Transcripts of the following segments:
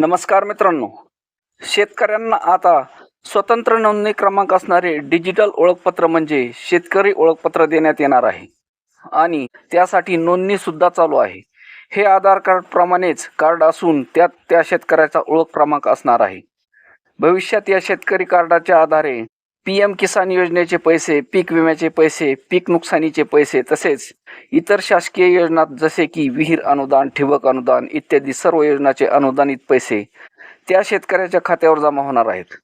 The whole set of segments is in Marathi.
नमस्कार मित्रांनो. शेतकऱ्यांना आता स्वतंत्र नोंदणी क्रमांक असणारे डिजिटल ओळखपत्र म्हणजे शेतकरी ओळखपत्र देण्यात येणार आहे. आणि त्यासाठी नोंदणीसुद्धा चालू आहे. हे आधार कार्डप्रमाणेच कार्ड असून त्यात त्या शेतकऱ्याचा ओळख क्रमांक असणार आहे. भविष्यात या शेतकरी कार्डाच्या आधारे पी एम किसान योजनेचे पैसे पीक विम्याचे पैसे पीक नुकसानीचे पैसे तसेच इतर शासकीय योजना जसे की विहीर अनुदान ठिबक अनुदान इत्यादी सर्व योजनाचे अनुदानित पैसे त्या शेतकऱ्याच्या खात्यावर जमा होणार आहेत.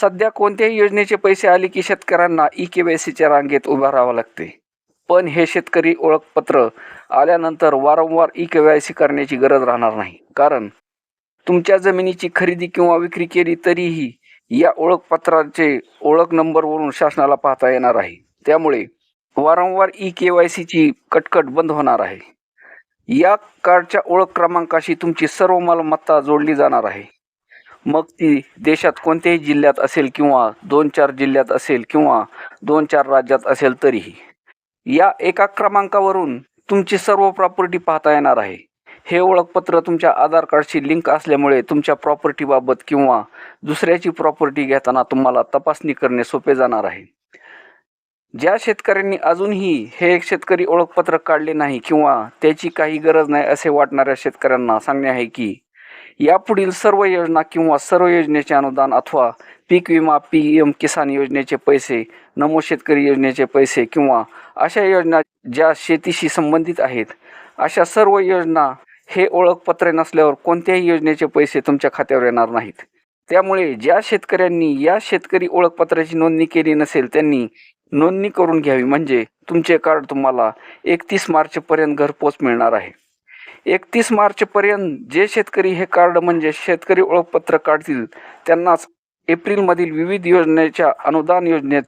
सध्या कोणत्याही योजनेचे पैसे आले की शेतकऱ्यांना ई के वाय सीच्या रांगेत उभं राहावं लागते. पण हे शेतकरी ओळखपत्र आल्यानंतर वारंवार ई के वाय सी करण्याची गरज राहणार नाही. कारण तुमच्या जमिनीची खरेदी किंवा विक्री केली तरीही या ओळखपत्राचे ओळख नंबरवरून शासनाला पाहता येणार आहे. त्यामुळे वारंवार ई के वाय सीची कटकट बंद होणार आहे. या कार्डच्या ओळख क्रमांकाशी तुमची सर्व मालमत्ता जोडली जाणार आहे. मग ती देशात कोणत्याही जिल्ह्यात असेल किंवा दोन चार जिल्ह्यात असेल किंवा दोन चार राज्यात असेल तरीही या एका क्रमांकावरून तुमची सर्व प्रॉपर्टी पाहता येणार आहे. हे ओळखपत्र तुमच्या आधार कार्डशी लिंक असल्यामुळे तुमच्या प्रॉपर्टीबाबत किंवा दुसऱ्याची प्रॉपर्टी घेताना तुम्हाला तपासणी करणे सोपे जाणार आहे. ज्या शेतकऱ्यांनी अजूनही हे एक शेतकरी ओळखपत्र काढले नाही किंवा त्याची काही गरज नाही असे वाटणाऱ्या शेतकऱ्यांना सांगणे आहे की यापुढील सर्व योजना किंवा सर्व योजनेचे अनुदान अथवा पीक विमा पी एम किसान योजनेचे पैसे नमो शेतकरी योजनेचे पैसे किंवा अशा योजना ज्या शेतीशी संबंधित आहेत अशा सर्व योजना हे ओळखपत्र नसल्यावर कोणत्याही योजनेचे पैसे तुमच्या खात्यावर येणार नाहीत. त्यामुळे ज्या शेतकऱ्यांनी या शेतकरी ओळखपत्राची नोंदणी केली नसेल त्यांनी नोंदणी करून घ्यावी. म्हणजे तुमचे कार्ड तुम्हाला एकतीस मार्चपर्यंत घरपोच मिळणार आहे. एकतीस मार्चपर्यंत जे शेतकरी हे कार्ड म्हणजे शेतकरी ओळखपत्र काढतील त्यांनाच एप्रिलमधील विविध योजनेच्या अनुदान योजनेत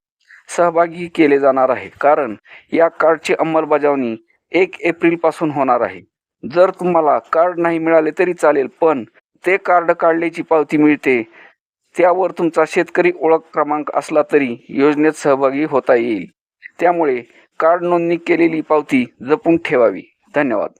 सहभागी केले जाणार आहे. कारण या कार्डची अंमलबजावणी एक एप्रिलपासून होणार आहे. जर तुम्हाला कार्ड नाही मिळाले तरी चालेल पण ते कार्ड काढल्याची पावती मिळते. त्यावर तुमचा शेतकरी ओळख क्रमांक असला तरी योजनेत सहभागी होता येईल. त्यामुळे कार्ड नोंदणी केलेली पावती जपून ठेवावी. धन्यवाद.